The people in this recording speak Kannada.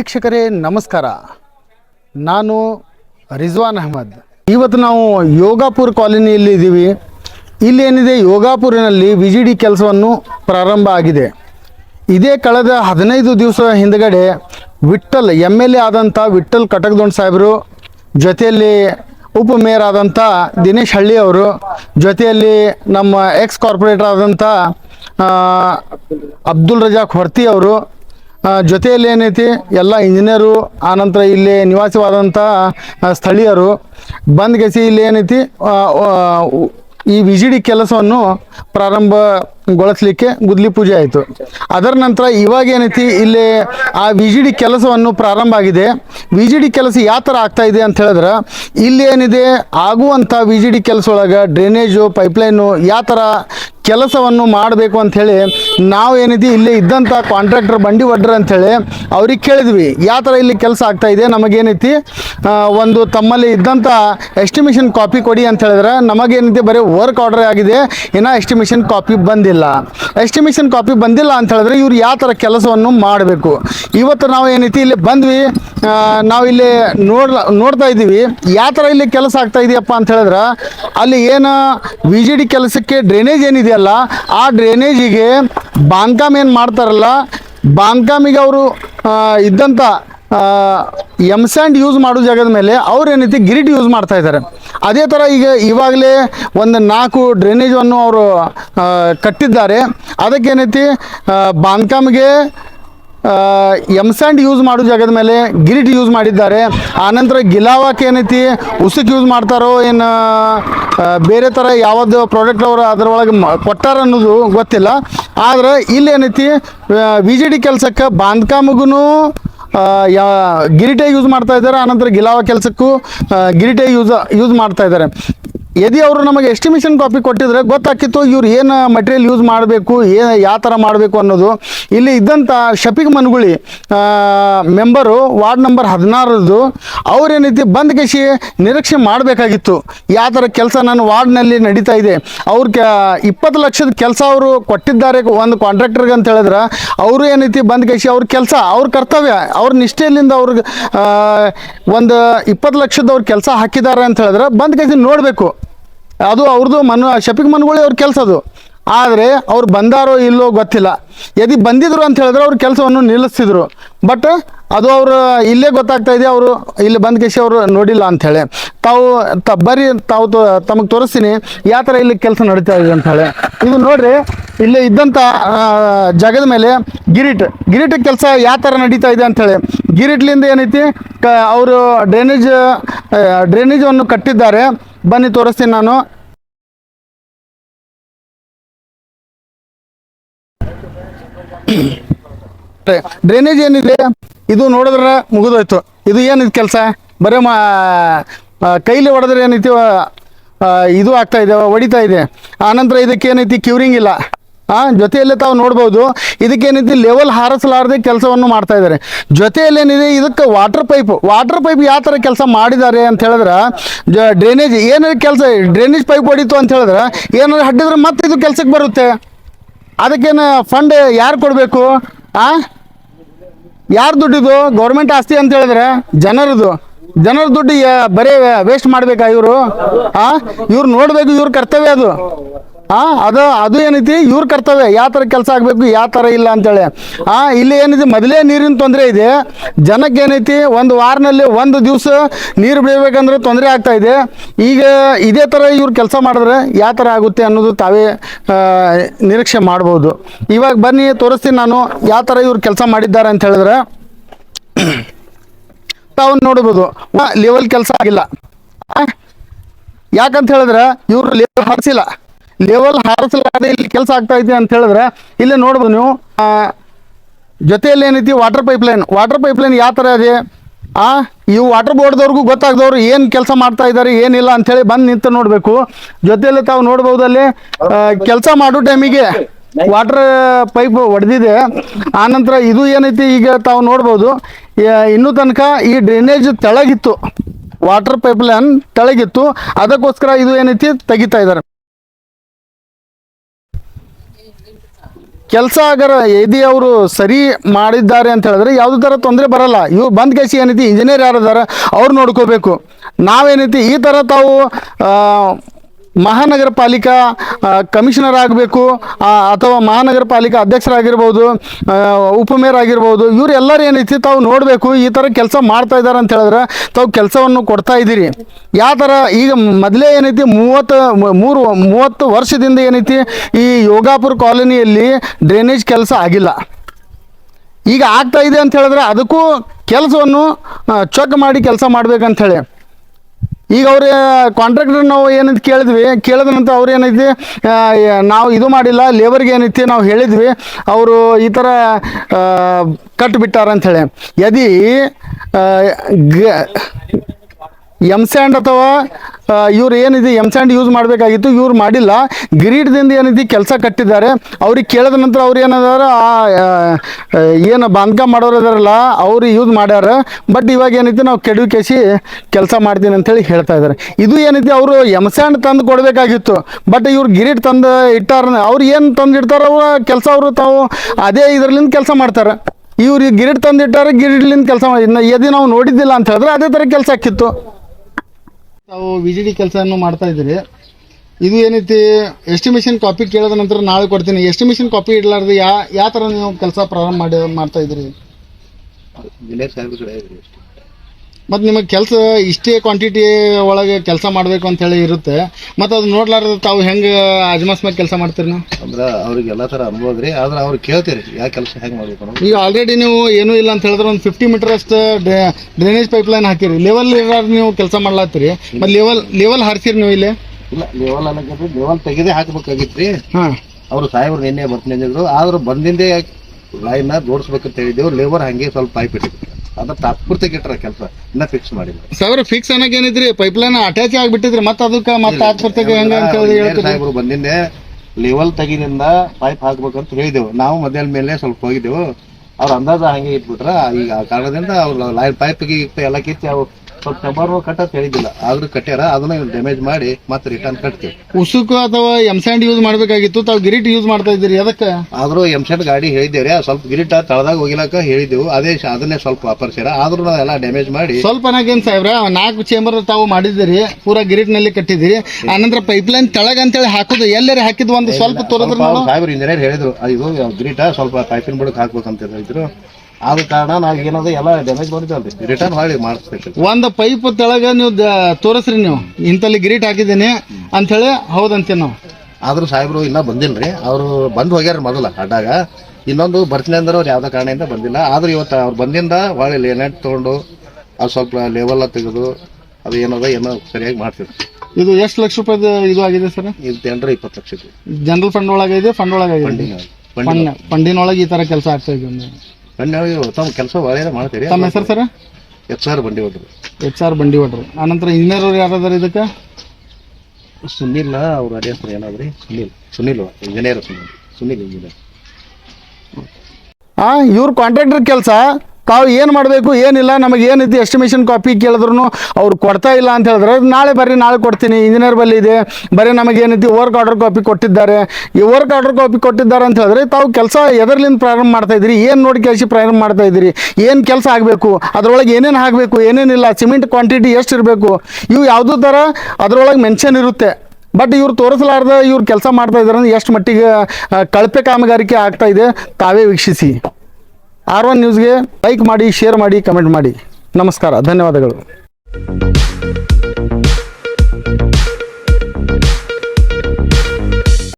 ವೀಕ್ಷಕರೇ, ನಮಸ್ಕಾರ. ನಾನು ರಿಜ್ವಾನ್ ಅಹಮದ್. ಇವತ್ತು ನಾವು ಯೋಗಾಪುರ್ ಕಾಲೋನಿಯಲ್ಲಿ ಇದ್ದೀವಿ. ಇಲ್ಲಿ ಏನಿದೆ, ಯೋಗಾಪುರಿನಲ್ಲಿ ವಿ ಜಿ ಡಿ ಕೆಲಸವನ್ನು ಪ್ರಾರಂಭ ಆಗಿದೆ. ಇದೇ ಕಳೆದ ಹದಿನೈದು ದಿವಸ ಹಿಂದಗಡೆ ವಿಠಲ್ ಎಂ ಎಲ್ ಎ ಆದಂಥ ವಿಠಲ್ ಕಟಕ್ದೊಂಡ್ ಸಾಹೇಬರು, ಜೊತೆಯಲ್ಲಿ ಉಪ ಮೇಯರ್ ಆದಂಥ ದಿನೇಶ್ ಹಳ್ಳಿ ಅವರು, ಜೊತೆಯಲ್ಲಿ ನಮ್ಮ ಎಕ್ಸ್ ಕಾರ್ಪೊರೇಟರ್ ಆದಂಥ ಅಬ್ದುಲ್ ರಜಾಕ್ ಹೊರ್ತಿ ಅವರು ಜೊತೆಯಲ್ಲಿ ಏನೈತಿ ಎಲ್ಲ ಇಂಜಿನಿಯರು ಆನಂತರ ಇಲ್ಲಿ ನಿವಾಸವಾದಂಥ ಸ್ಥಳೀಯರು ಬಂದ್ಗೆಸಿ ಇಲ್ಲಿ ಏನೈತಿ ಈ ವಿ ಕೆಲಸವನ್ನು ಪ್ರಾರಂಭಗೊಳಿಸ್ಲಿಕ್ಕೆ ಗುದ್ಲಿ ಪೂಜೆ ಆಯಿತು. ಅದರ ನಂತರ ಇವಾಗ ಏನೈತಿ, ಇಲ್ಲಿ ಆ ವಿ ಜಿ ಡಿ ಕೆಲಸವನ್ನು ಪ್ರಾರಂಭ ಆಗಿದೆ. ವಿ ಜಿ ಡಿ ಕೆಲಸ ಯಾವ ಥರ ಆಗ್ತಾ ಇದೆ ಅಂತ ಹೇಳಿದ್ರೆ, ಇಲ್ಲಿ ಏನಿದೆ, ಆಗುವಂಥ ವಿ ಜಿ ಡಿ ಕೆಲಸ ಒಳಗೆ ಡ್ರೈನೇಜು ಪೈಪ್ಲೈನು ಯಾವ ಥರ ಕೆಲಸವನ್ನು ಮಾಡಬೇಕು ಅಂಥೇಳಿ ನಾವು ಏನಿದೆ, ಇಲ್ಲಿ ಇದ್ದಂಥ ಕಾಂಟ್ರಾಕ್ಟರ್ ಬಂಡಿ ವಡ್ರ ಅಂಥೇಳಿ ಅವ್ರಿಗೆ ಕೇಳಿದ್ವಿ. ಯಾವ ಥರ ಇಲ್ಲಿ ಕೆಲಸ ಆಗ್ತಾ ಇದೆ ನಮಗೇನೈತಿ ಒಂದು ತಮ್ಮಲ್ಲಿ ಇದ್ದಂಥ ಎಸ್ಟಿಮೇಷನ್ ಕಾಪಿ ಕೊಡಿ ಅಂತ ಹೇಳಿದ್ರೆ, ನಮಗೇನಿದೆ, ಬರೀ ವರ್ಕ್ ಆರ್ಡರ್ ಆಗಿದೆ, ಇನ್ನೂ ಎಸ್ಟಿಮೇಷನ್ ಕಾಪಿ ಬಂದಿಲ್ಲ. ಎಸ್ಟಿಮೇಷನ್ ಕಾಪಿ ಬಂದಿಲ್ಲ ಅಂತ ಹೇಳಿದ್ರೆ ಇವ್ರು ಯಾವ ಥರ ಕೆಲಸವನ್ನು ಮಾಡಬೇಕು? ಇವತ್ತು ನಾವು ಏನೈತಿ ಇಲ್ಲಿ ಬಂದ್ವಿ ನಾವು ಇಲ್ಲಿ ನೋಡ್ ನೋಡ್ತಾ ಇದ್ದೀವಿ. ಯಾವ ಥರ ಇಲ್ಲಿ ಕೆಲಸ ಆಗ್ತಾ ಇದೆಯಪ್ಪ ಅಂತ ಹೇಳಿದ್ರೆ, ಅಲ್ಲಿ ಏನು ವಿ ಜಿ ಡಿ ಕೆಲಸಕ್ಕೆ ಡ್ರೈನೇಜ್ ಏನಿದೆಯಲ್ಲ, ಆ ಡ್ರೈನೇಜಿಗೆ ಬಾಂಕಾಮ್ ಏನು ಮಾಡ್ತಾರಲ್ಲ ಬಾಂಕಾಮಿಗೆ ಅವರು ಇದ್ದಂಥ ಎಂ ಸ್ಯಾಂಡ್ ಯೂಸ್ ಮಾಡೋ ಜಾಗದ ಮೇಲೆ ಅವ್ರು ಏನೈತಿ ಗಿರಿಟ್ ಯೂಸ್ ಮಾಡ್ತಾ ಇದ್ದಾರೆ. ಅದೇ ಥರ ಈಗ ಇವಾಗಲೇ ಒಂದು ನಾಲ್ಕು ಡ್ರೈನೇಜನ್ನು ಅವರು ಕಟ್ಟಿದ್ದಾರೆ. ಅದಕ್ಕೇನೈತಿ ಬಾಂಕಾಮ್ಗೆ ಎಂ ಸ್ಯಾಂಡ್ ಯೂಸ್ ಮಾಡೋ ಜಾಗದ ಮೇಲೆ ಗಿರಿಟ್ ಯೂಸ್ ಮಾಡಿದ್ದಾರೆ. ಆನಂತರ ಗಿಲಾವಕ್ಕೆ ಏನೈತಿ ಉಸುಕ್ ಯೂಸ್ ಮಾಡ್ತಾರೋ ಏನು ಬೇರೆ ಥರ ಯಾವುದು ಪ್ರಾಡಕ್ಟ್ ಅವರು ಅದರೊಳಗೆ ಕೊಟ್ಟಾರ ಅನ್ನೋದು ಗೊತ್ತಿಲ್ಲ. ಆದರೆ ಇಲ್ಲಿ ಏನೈತಿ ವಿ ಜಿ ಡಿ ಕೆಲಸಕ್ಕೆ ಬಾಂಧ್ಕಾಮಗೂ ಯಾ ಗಿರಿಟೆ ಯೂಸ್ ಮಾಡ್ತಾ ಇದ್ದಾರೆ ಆನಂತರ ಗಿಲಾವ ಕೆಲಸಕ್ಕೂ ಗಿರಿಟೆ ಯೂಸ್ ಯೂಸ್ ಮಾಡ್ತಾ ಇದ್ದಾರೆ. ಯದಿ ಅವರು ನಮಗೆ ಎಸ್ಟಿಮೇಷನ್ ಕಾಪಿ ಕೊಟ್ಟಿದ್ರೆ ಗೊತ್ತಾಕಿತ್ತು ಇವ್ರು ಏನು ಮಟೀರಿಯಲ್ ಯೂಸ್ ಮಾಡಬೇಕು, ಏನು, ಯಾವ ಥರ ಮಾಡಬೇಕು ಅನ್ನೋದು. ಇಲ್ಲಿ ಇದ್ದಂಥ Shafeeq Manguli member ward number ಹದಿನಾರದು ಅವ್ರೇನೈತಿ ಬಂದ್ ಕೇಸಿ ನಿರೀಕ್ಷೆ ಮಾಡಬೇಕಾಗಿತ್ತು. ಯಾವ ಥರ ಕೆಲಸ ನಾನು ವಾರ್ಡ್ನಲ್ಲಿ ನಡೀತಾ ಇದೆ. ಅವ್ರ ಕೆ, ಇಪ್ಪತ್ತು ಲಕ್ಷದ ಕೆಲಸ ಅವರು ಕೊಟ್ಟಿದ್ದಾರೆ, ಒಂದು ಕಾಂಟ್ರಾಕ್ಟರ್ಗೆ ಅಂತ ಹೇಳಿದ್ರೆ, ಅವರು ಏನೈತಿ ಬಂದ್ ಕೇಸಿ ಅವ್ರ ಕೆಲಸ, ಅವ್ರ ಕರ್ತವ್ಯ, ಅವ್ರ ನಿಷ್ಠೆಯಲ್ಲಿಂದ ಅವ್ರಿಗೆ ಒಂದು ಇಪ್ಪತ್ತು ಲಕ್ಷದವ್ರು ಕೆಲಸ ಹಾಕಿದ್ದಾರೆ ಅಂತ ಹೇಳಿದ್ರೆ, ಬಂದ್ ಕೇಸಿ ನೋಡಬೇಕು. ಅದು ಅವ್ರದ್ದು ಮನ ಶಪಿಂಗ್ ಮನ್ಗುಳಿ ಅವ್ರ ಕೆಲಸ ಅದು. ಆದರೆ ಅವ್ರು ಬಂದಾರೋ ಇಲ್ಲೋ ಗೊತ್ತಿಲ್ಲ. ಯದಿ ಬಂದಿದ್ರು ಅಂತ ಹೇಳಿದ್ರೆ ಅವ್ರ ಕೆಲಸವನ್ನು ನಿಲ್ಲಿಸ್ತಿದ್ರು. ಬಟ್ ಅದು ಅವರು ಇಲ್ಲೇ ಗೊತ್ತಾಗ್ತಾ ಇದೆ, ಅವರು ಇಲ್ಲಿ ಬಂದ ಕೇಸಿ ಅವರು ನೋಡಿಲ್ಲ ಅಂಥೇಳಿ ತಾವು ತ ಬರಿ ತಾವು ತಮಗೆ ತೋರಿಸ್ತೀನಿ, ಯಾವ ಥರ ಇಲ್ಲಿ ಕೆಲಸ ನಡೀತಾ ಇದೆ ಅಂಥೇಳಿ ಇದು ನೋಡ್ರಿ, ಇಲ್ಲಿ ಇದ್ದಂಥ ಜಾಗದ ಮೇಲೆ ಗಿರಿಟ್. ಗಿರಿಟ್ ಕೆಲಸ ಯಾವ ಥರ ನಡೀತಾ ಇದೆ ಅಂಥೇಳಿ ಗಿರಿಟ್ಲಿಂದ ಏನೈತಿ, ಕ, ಅವರು ಡ್ರೈನೇಜ್ ಡ್ರೈನೇಜನ್ನು ಕಟ್ಟಿದ್ದಾರೆ. ಬನ್ನಿ ತೋರಿಸ್ತೀನಿ ನಾನು. ಡ್ರೈನೇಜ್ ಏನಿದೆ? ಇದು ನೋಡಿದ್ರೆ ಮುಗಿದೋಯ್ತು. ಇದು ಏನಿದೆ ಕೆಲಸ? ಬರೀ ಮಾ ಕೈಲಿ ಹೊಡೆದ್ರೆ ಏನೈತಿ ಇದು ಆಗ್ತಾ ಇದೆ, ಹೊಡಿತಾ ಇದೆ. ಆನಂತರ ಇದಕ್ಕೆ ಏನೈತಿ? ಕ್ಯೂರಿಂಗ್ ಇಲ್ಲ. ಆ, ಜೊತೆಯಲ್ಲೇ ತಾವು ನೋಡ್ಬೋದು ಇದಕ್ಕೇನೈತಿ ಲೆವೆಲ್ ಹಾರಿಸಲಾರದೆ ಕೆಲಸವನ್ನು ಮಾಡ್ತಾ ಇದ್ದಾರೆ. ಜೊತೆಯಲ್ಲಿ ಏನಿದೆ ಇದಕ್ಕೆ ವಾಟರ್ ಪೈಪ್ ವಾಟರ್ ಪೈಪ್ ಯಾವ ಥರ ಕೆಲಸ ಮಾಡಿದ್ದಾರೆ ಅಂತ ಹೇಳಿದ್ರೆ, ಜ ಡ್ರೈನೇಜ್ ಏನಾದ್ರು ಕೆಲಸ ಡ್ರೈನೇಜ್ ಪೈಪ್ ಹೊಡಿತು ಅಂತ ಹೇಳಿದ್ರೆ, ಏನಾದ್ರು ಹಡ್ಡಿದ್ರೆ ಮತ್ತೆ ಇದು ಕೆಲಸಕ್ಕೆ ಬರುತ್ತೆ. ಅದಕ್ಕೇನು ಫಂಡ್ ಯಾರು ಕೊಡಬೇಕು, ಆ? ಯಾರು ದುಡ್ಡಿದು? ಗೌರ್ಮೆಂಟ್ ಆಸ್ತಿ ಅಂತ ಹೇಳಿದ್ರೆ ಜನರದು. ಜನರ ದುಡ್ಡು ಬರೇ ವೇಸ್ಟ್ ಮಾಡ್ಬೇಕಾ ಇವರು? ಆ? ಇವ್ರು ನೋಡಬೇಕು, ಇವ್ರ ಕರ್ತವ್ಯ ಅದು. ಆ, ಅದು ಅದು ಏನೈತಿ? ಇವ್ರ ಕರ್ತವ್ಯ. ಯಾವ ಥರ ಕೆಲಸ ಆಗಬೇಕು ಯಾವ ಥರ ಇಲ್ಲ ಅಂತೇಳಿ. ಆ, ಇಲ್ಲಿ ಏನಿದೆ ಮೊದಲೇ ನೀರಿನ ತೊಂದರೆ ಇದೆ. ಜನಕ್ಕೆ ಏನೈತಿ? ಒಂದು ವಾರನಲ್ಲಿ ಒಂದು ದಿವಸ ನೀರು ಬಿಡಬೇಕಂದ್ರೆ ತೊಂದರೆ ಆಗ್ತಾ ಇದೆ. ಈಗ ಇದೇ ಥರ ಇವ್ರು ಕೆಲಸ ಮಾಡಿದ್ರೆ ಯಾವ ಥರ ಆಗುತ್ತೆ ಅನ್ನೋದು ತಾವೇ ನಿರೀಕ್ಷೆ ಮಾಡ್ಬೋದು. ಇವಾಗ ಬನ್ನಿ, ತೋರಿಸ್ತೀನಿ ನಾನು ಯಾವ ಥರ ಇವ್ರು ಕೆಲಸ ಮಾಡಿದ್ದಾರೆ ಅಂತ ಹೇಳಿದ್ರೆ. ತಾವು ನೋಡ್ಬೋದು. ಲೆವೆಲ್ ಕೆಲಸ ಆಗಿಲ್ಲ? ಯಾಕಂತ ಹೇಳಿದ್ರೆ ಇವರು ಲೆವೆಲ್ ಹಾರಿಸಿಲ್ಲ ಲೆವೆಲ್ ಹಾರಿಸಲಾರದೆ ಇಲ್ಲಿ ಕೆಲಸ ಆಗ್ತಾ ಇದೆ ಅಂತ ಹೇಳಿದ್ರೆ, ಇಲ್ಲಿ ನೋಡ್ಬೋದು ನೀವು ಜೊತೆಯಲ್ಲಿ ಏನೈತಿ ವಾಟರ್ ಪೈಪ್ಲೈನ್ ವಾಟರ್ ಪೈಪ್ಲೈನ್ ಯಾವ ಥರ ಇದೆ? ಆ, ಇವು ವಾಟರ್ ಬೋರ್ಡ್ದವ್ರಿಗೂ ಗೊತ್ತಾಗ್ದವ್ರು ಏನು ಕೆಲಸ ಮಾಡ್ತಾ ಇದ್ದಾರೆ ಏನಿಲ್ಲ ಅಂಥೇಳಿ ಬಂದು ನಿಂತು ನೋಡಬೇಕು. ಜೊತೆಯಲ್ಲಿ ತಾವು ನೋಡ್ಬೋದು ಅಲ್ಲಿ ಕೆಲಸ ಮಾಡೋ ಟೈಮಿಗೆ ವಾಟರ್ ಪೈಪ್ ಒಡೆದಿದೆ. ಆನಂತರ ಇದು ಏನೈತಿ ಈಗ ತಾವು ನೋಡ್ಬೋದು ಇನ್ನೂ ತನಕ ಈ ಡ್ರೈನೇಜ್ ತೆಳಗಿತ್ತು. ವಾಟರ್ ಪೈಪ್ ಲೈನ್ ತೆಳಗಿತ್ತು. ಅದಕ್ಕೋಸ್ಕರ ಇದು ಏನೈತಿ ತೆಗಿತಾ ಇದ್ದಾರೆ ಕೆಲಸ ಆಗರ ಎದಿ ಅವರು ಸರಿ ಮಾಡಿದ್ದಾರೆ ಅಂತ ಹೇಳಿದ್ರೆ ಯಾವುದೇ ಥರ ತೊಂದರೆ ಬರಲ್ಲ. ಇವು ಬಂದ್ ಕೆಸಿ ಏನೈತಿ ಇಂಜಿನಿಯರ್ ಯಾರಿದಾರ, ಅವ್ರು ನೋಡ್ಕೋಬೇಕು. ನಾವೇನೈತಿ, ಈ ಥರ ತಾವು ಮಹಾನಗರ ಪಾಲಿಕಾ ಕಮಿಷನರ್ ಆಗಬೇಕು ಅಥವಾ ಮಹಾನಗರ ಪಾಲಿಕಾ ಅಧ್ಯಕ್ಷರಾಗಿರ್ಬೋದು ಉಪಮೇಯರ್ ಆಗಿರ್ಬೋದು ಇವರೆಲ್ಲರೂ ಏನೈತಿ ತಾವು ನೋಡಬೇಕು, ಈ ಥರ ಕೆಲಸ ಮಾಡ್ತಾ ಇದ್ದಾರೆ ಅಂತ ಹೇಳಿದ್ರೆ ತಾವು ಕೆಲಸವನ್ನು ಕೊಡ್ತಾ ಇದ್ದೀರಿ. ಯಾವ ಥರ ಈಗ ಮೊದಲೇ ಏನೈತಿ ಮೂವತ್ತು, ಮೂರು, ಮೂವತ್ತು ವರ್ಷದಿಂದ ಏನೈತಿ ಈ ಯೋಗಾಪುರ ಕಾಲೋನಿಯಲ್ಲಿ ಡ್ರೈನೇಜ್ ಕೆಲಸ ಆಗಿಲ್ಲ. ಈಗ ಆಗ್ತಾ ಇದೆ ಅಂತ ಹೇಳಿದ್ರೆ ಅದಕ್ಕೂ ಕೆಲಸವನ್ನು ಚೊಕ್ ಮಾಡಿ ಕೆಲಸ ಮಾಡ್ಬೇಕಂತ ಹೇಳಿ. ಈಗ ಅವ್ರ ಕಾಂಟ್ರಾಕ್ಟರ್ ನಾವು ಏನಂತ ಕೇಳಿದ್ವಿ, ಕೇಳಿದ ನಂತರ ಅವ್ರು ಏನೈತಿ ನಾವು ಇದು ಮಾಡಿಲ್ಲ ಲೇಬರ್ಗೆ ಏನೈತಿ ನಾವು ಹೇಳಿದ್ವಿ, ಅವರು ಈ ಥರ ಕಟ್ಟು ಕಟ್ಬಿಟ್ಟಾರ ಅಂಥೇಳಿ ಯದಿ ಗ ಎಂ ಸ್ಯಾಂಡ್ ಅಥವಾ ಆ, ಇವ್ರು ಏನಿದೆ ಎಂ ಸ್ಯಾಂಡ್ ಯೂಸ್ ಮಾಡಬೇಕಾಗಿತ್ತು ಇವ್ರು ಮಾಡಿಲ್ಲ. ಗಿರೀಟದಿಂದ ಏನಿದೆ ಕೆಲಸ ಕಟ್ಟಿದ್ದಾರೆ. ಅವ್ರಿಗೆ ಕೇಳಿದ ನಂತರ ಅವ್ರು ಏನದಾರ ಏನು ಬಾಂಧಕ ಮಾಡೋರು ಇದಾರಲ್ಲ ಅವ್ರು ಯೂಸ್ ಮಾಡ್ಯಾರ. ಬಟ್ ಇವಾಗ ಏನೈತಿ ನಾವು ಕೆಡವಿ ಕೆಲಸ ಮಾಡ್ತೀನಿ ಅಂತೇಳಿ ಹೇಳ್ತಾ ಇದ್ದಾರೆ ಇದು ಏನೈತಿ ಅವರು ಎಂ ಸ್ಯಾಂಡ್ ತಂದು ಕೊಡಬೇಕಾಗಿತ್ತು. ಬಟ್ ಇವ್ರು ಗಿರೀಟ್ ತಂದು ಇಟ್ಟಾರ ಅವ್ರು ಏನು ತಂದು ಇಡ್ತಾರ ಕೆಲಸ ಅವರು ತಾವು ಅದೇ ಇದರ್ಲಿಂದ ಕೆಲಸ ಮಾಡ್ತಾರೆ. ಇವ್ರಿಗೆ ಗಿರಿಟ್ ತಂದಿಟ್ಟಾರೆ ಗಿರಿಡ್ಲಿಂದ ಕೆಲಸ ಮಾಡಿ ಎದಿ ನಾವು ನೋಡಿದ್ದಿಲ್ಲ ಅಂತ ಹೇಳಿದ್ರೆ ಅದೇ ಥರ ಕೆಲಸ ಆಕಿತ್ತು ತಾವು ವಿ ಜಿ ಡಿ ಕೆಲಸವನ್ನು ಮಾಡ್ತಾ ಇದ್ದೀರಿ. ಇದು ಏನೈತಿ ಎಸ್ಟಿಮೇಷನ್ ಕಾಪಿ ಕೇಳಿದ ನಂತರ ನಾಳೆ ಕೊಡ್ತೀನಿ. ಎಸ್ಟಿಮೇಷನ್ ಕಾಪಿ ಇಡ್ಲಾರ್ದು ಯಾ ಯಾವ ಥರ ನೀವು ಕೆಲಸ ಪ್ರಾರಂಭ ಮಾಡಿ ಮಾಡ್ತಾ ಇದ್ದೀರಿ. ಮತ್ತು ನಿಮಗೆ ಕೆಲಸ ಇಷ್ಟೇ ಕ್ವಾಂಟಿಟಿ ಒಳಗೆ ಕೆಲಸ ಮಾಡಬೇಕು ಅಂತ ಹೇಳಿ ಇರುತ್ತೆ. ಮತ್ತು ಅದು ನೋಡ್ಲಾರ್ದು ತಾವು ಹೆಂಗೆ ಅಜ್ಮಾಸ್ ಮೇಲೆ ಕೆಲಸ ಮಾಡ್ತೀರಿ ನಾವು? ಅಂದ್ರೆ ಅವ್ರಿಗೆ ಎಲ್ಲಾ ತರ ಅನುಭವ ರೀ ಆದರೆ ಅವ್ರು ಕೇಳ್ತೀರಿ ಯಾವ ಕೆಲಸ ಹೆಂಗೆ ಮಾಡಬೇಕು ಅನ್ನೋದು. ಈಗ ಆಲ್ರೆಡಿ ನೀವು ಏನೂ ಇಲ್ಲ ಅಂತ ಹೇಳಿದ್ರೆ ಒಂದು ಫಿಫ್ಟಿ ಮೀಟರ್ ಅಷ್ಟು ಡ್ರೈನೇಜ್ ಪೈಪ್ ಲೈನ್ ಹಾಕಿರಿ. ಲೆವೆಲ್ ಇರೋದು ನೀವು ಕೆಲಸ ಮಾಡ್ಲಾತ್ತೀರಿ. ಮತ್ತು ಲೆವೆಲ್ ಲೆವೆಲ್ ಹಾರಿಸಿರಿ ನೀವು ಇಲ್ಲಿ? ಇಲ್ಲ ಲೆವೆಲ್ ಅನ್ನಕ್ಕೆ ಲೆವೆಲ್ ತೆಗೆದೇ ಹಾಕ್ಬೇಕಾಗಿತ್ರಿ. ಹಾಂ. ಅವರು ಸಾಹೇಬ್ರು ನಿನ್ನೆ ಬರ್ತೀನಿ ಅಂದಿದ್ರು. ಆದ್ರೂ ಬಂದಿಂದೇ ಲೈನ್ ಜೋಡಿಸ್ಬೇಕಂತ ಹೇಳಿದ್ದೆವು. ಲೇಬರ್ ಹಂಗೆ ಸ್ವಲ್ಪ ಪೈಪ್ ಇಟ್ಟಿದ್ರು. ಅದ್ರ ತಾತ್ಪೂರ್ತಿ ಇಟ್ಟರ ಕೆಲಸ. ಇನ್ನ ಫಿಕ್ಸ್ ಮಾಡಿಲ್ಲ. ಸಾವಿರ ಫಿಕ್ಸ್ ಅನ್ನೋಕೆ ಏನಿದ್ರಿ? ಪೈಪ್ ಲೈನ್ ಅಟ್ಯಾಚ್ ಆಗಿಬಿಟ್ಟಿದ್ರಿ ಮತ್ತೆ ಅದಕ್ಕೆ ಮತ್ತೆ ತಾತ್ಪೂರ್ತಿ ಹೆಂಗ ಅಂತ ಹೇಳಿ ಹೇಳ್ತೀರಿ ಸಾಹೇಬ್ರು ಲೆವೆಲ್ ತೆಗಿದಿಂದ ಪೈಪ್ ಹಾಕ್ಬೇಕಂತ ಹೇಳಿದೆವು. ನಾವು ಮಧ್ಯಾಹ್ನ ಮೇಲೆ ಸ್ವಲ್ಪ ಹೋಗಿದ್ದೆವು. ಅವ್ರ ಅಂದಾಜ ಹಂಗೆ ಇಟ್ಬಿಟ್ರ ಈಗ ಆ ಕಾರಣದಿಂದ ಅವ್ರ ಲೈನ್ ಪೈಪ್ ಎಲ್ಲ ಕಿತ್ತಿ ಅವು ಸ್ವಲ್ಪ ಟೆಂಬರ್ ಕಟ್ಟತ್ ಹೇಳಿದ್ದಿಲ್ಲ. ಆದ್ರೂ ಕಟ್ಟ್ಯಾರ ಅದನ್ನ ಡ್ಯಾಮೇಜ್ ಮಾಡಿ ಮತ್ತೆ ರಿಟರ್ನ್ ಕಟ್ತೀವಿ. ಉಸುಕು ಅಥವಾ ಎಮ್ಸ್ಯಾಂಡ್ ಯೂಸ್ ಮಾಡಬೇಕಾಗಿತ್ತು ತಾವು ಗಿರಿಟ್ ಯೂಸ್ ಮಾಡ್ತಾ ಇದ್ದೀರಿ ಅದಕ್ಕೆ? ಆದ್ರೂ ಎಂಸೆಟ್ ಗಾಡಿ ಹೇಳಿದ್ದೀರಿ ಸ್ವಲ್ಪ ಗಿರಿಟ್ ತಳದಾಗ ಹೋಗಿಲಕ್ಕ ಹೇಳಿದೆವು ಅದೇ ಶ- ಅದನ್ನೇ ಸ್ವಲ್ಪ ವಾಪರ್ಸ್ಯಾರ ಆದ್ರೂ ನಾವೆಲ್ಲ ಡ್ಯಾಮೇಜ್ ಮಾಡಿ ಸ್ವಲ್ಪ ನಾಗೇನ್ ಸಾಹೇಬ್ರ ನಾಲ್ಕು ಚೇಂಬರ್ ತಾವು ಮಾಡಿದಿರಿ ಪೂರಾ ಗಿರಿಟ್ನಲ್ಲಿ ಕಟ್ಟಿದಿರಿ ಆನಂತರ ಪೈಪ್ ಲೈನ್ ತೆಳಗ ಅಂತೇಳಿ ಹಾಕುದು ಎಲ್ಲರೂ ಹಾಕಿದ್ ಒಂದು ಸ್ವಲ್ಪ ತೋರಿದ್ರು ಸ್ವಲ್ಪ ನಾವು ಅವ್ರು ಸಾಹೇಬ್ರು ಇಂಜಿನಿಯರ್ ಹೇಳಿದ್ರು ಆ, ಇದು ಗಿರಿಟ? ಸ್ವಲ್ಪ ಪೈಪಿನ ಬುಡಕ್ ಹಾಕ್ಬೇಕಂತ ಹೇಳಿದ್ರು. ಆದ ಕಾರಣ ನಾವ್ ಏನದ ಎಲ್ಲ ಡ್ಯಾಮೇಜ್ ರಿಟರ್ನ್ ಮಾಡಿ ಮಾಡಿಸ್ಬೇಕು. ಒಂದು ಪೈಪ್ ತೆಳಗ ನೀವು ದ- ತೋರಿಸ್ರಿ ನೀವು. ಇಂತಲ್ಲಿ ಗಿರಿಟ್ ಹಾಕಿದ್ದೀನಿ ಅಂತ ಹೇಳಿ ಹೌದಂತೀವಿ ನಾವು. ಆದ್ರೂ ಸಾಹೇಬ್ರು ಇನ್ನ ಬಂದಿಲ್ರಿ. ಅವರು ಬಂದ್ ಹೋಗ್ಯಾರ ಮೊದಲ ಅಡ್ಡಾಗ. ಇನ್ನೊಂದು ಬರ್ತೀನಿ ಅಂದ್ರೆ ಅವ್ರು ಯಾವ್ದೋ ಕಾರಣದಿಂದ ಬಂದಿಲ್ಲ. ಆದ್ರೂ ಇವತ್ತು ಅವ್ರು ಬಂದಿಂದ ಒಳ್ಳೆ ಲೇನೆಟ್ ತಗೊಂಡು ಅದು ಸ್ವಲ್ಪ ಲೆವೆಲ್ ತೆಗೆದು ಅದು ಏನದ ಏನೋ ಸರಿಯಾಗಿ ಮಾಡ್ತೀವಿ ಇದು ಎಷ್ಟು ಲಕ್ಷ ರೂಪಾಯಿದು ಇದು ಆಗಿದೆ ಸರ್? ಇದು ಟೆಂಡ್ರ್ ಇಪ್ಪತ್ತು ಲಕ್ಷ ಜನರಲ್ ಫಂಡ್ ಒಳಗಿದೆ ಫಂಡ್ ಒಳಗೆ. ಫಂಡಿಂಗ್ ಫಂಡ್ ಫಂಡಿನೊಳಗೆ ಈ ತರ ಕೆಲಸ ಆಗ್ತಾ ಇದೆ ಫಂಡ್ ತಮ್ಮ ಕೆಲಸ ಒಳ್ಳೆಯ ಮಾಡ್ತೀರಿ. ತಮ್ಮ ಹೆಸರು ಸರ್? ಎಚ್ ಆರ್ ಬಂಡಿ ಹೋದ್ರು ಎಚ್ ಆರ್ ಬಂಡಿ ಹೊಡ್ರು ಆನಂತರ ಇಂಜಿನಿಯರ್ ಅವ್ರು ಯಾರದಾರ ಇದಕ್ಕೆ? ಸುನಿಲ್ ಅವ್ರ ಅದೇ ಹೆಸರು ಏನಾದ್ರಿ? ಸುನಿಲ್. ಸುನಿಲ್ ಇಂಜಿನಿಯರ್ ಸುನಿಲ್. ಸುನಿಲ್ ಇಂಜಿನಿಯರ್ ಹಾಂ ಇವ್ರ ಕಾಂಟ್ರಾಕ್ಟರ್ ಕೆಲಸ? ತಾವು ಏನು ಮಾಡಬೇಕು, ಏನಿಲ್ಲ, ನಮಗೆ ಏನಿದೆ ಎಸ್ಟಿಮೇಷನ್ ಕಾಪಿ ಕೇಳಿದ್ರು ಅವ್ರು ಕೊಡ್ತಾ ಇಲ್ಲ ಅಂತ ಹೇಳಿದ್ರೆ. ನಾಳೆ ಬರ್ರಿ, ನಾಳೆ ಕೊಡ್ತೀನಿ. ಇಂಜಿನಿಯರ್ ಬಲ್ಲಿ ಇದೆ. ಬರೀ ಏನಿದೆ ವರ್ಕ್ ಆರ್ಡರ್ ಕಾಪಿ ಕೊಟ್ಟಿದ್ದಾರೆ. ಈ ವರ್ಕ್ ಆರ್ಡರ್ ಕಾಪಿ ಕೊಟ್ಟಿದ್ದಾರೆ ಅಂತ ಹೇಳಿದ್ರೆ ತಾವು ಕೆಲಸ ಎದರ್ಲಿಂದ ಪ್ರಾರಂಭ ಮಾಡ್ತಾ ಇದ್ದೀರಿ. ಏನು ನೋಡಿ ಕೆಲಸ ಪ್ರಾರಂಭ ಮಾಡ್ತಾ ಇದ್ದೀರಿ? ಏನು ಕೆಲಸ ಆಗಬೇಕು? ಅದರೊಳಗೆ ಏನೇನು ಆಗಬೇಕು ಏನೇನಿಲ್ಲ? ಸಿಮೆಂಟ್ ಕ್ವಾಂಟಿಟಿ ಎಷ್ಟು ಇರಬೇಕು? ಇವು ಯಾವುದೋ ಥರ ಅದರೊಳಗೆ ಮೆನ್ಷನ್ ಇರುತ್ತೆ. ಬಟ್ ಇವ್ರು ತೋರಿಸಲಾರ್ದ ಇವ್ರು ಕೆಲಸ ಮಾಡ್ತಾ ಇದ್ದಾರೆ ಎಷ್ಟು ಮಟ್ಟಿಗೆ ಕಳಪೆ ಕಾಮಗಾರಿಕೆ ಆಗ್ತಾ ಇದೆ, ತಾವೇ ವೀಕ್ಷಿಸಿ. ಆರ್ ಒನ್ ನ್ಯೂಸ್ಗೆ ಲೈಕ್ ಮಾಡಿ ಶೇರ್ ಮಾಡಿ ಕಮೆಂಟ್ ಮಾಡಿ. ನಮಸ್ಕಾರ ಧನ್ಯವಾದಗಳು.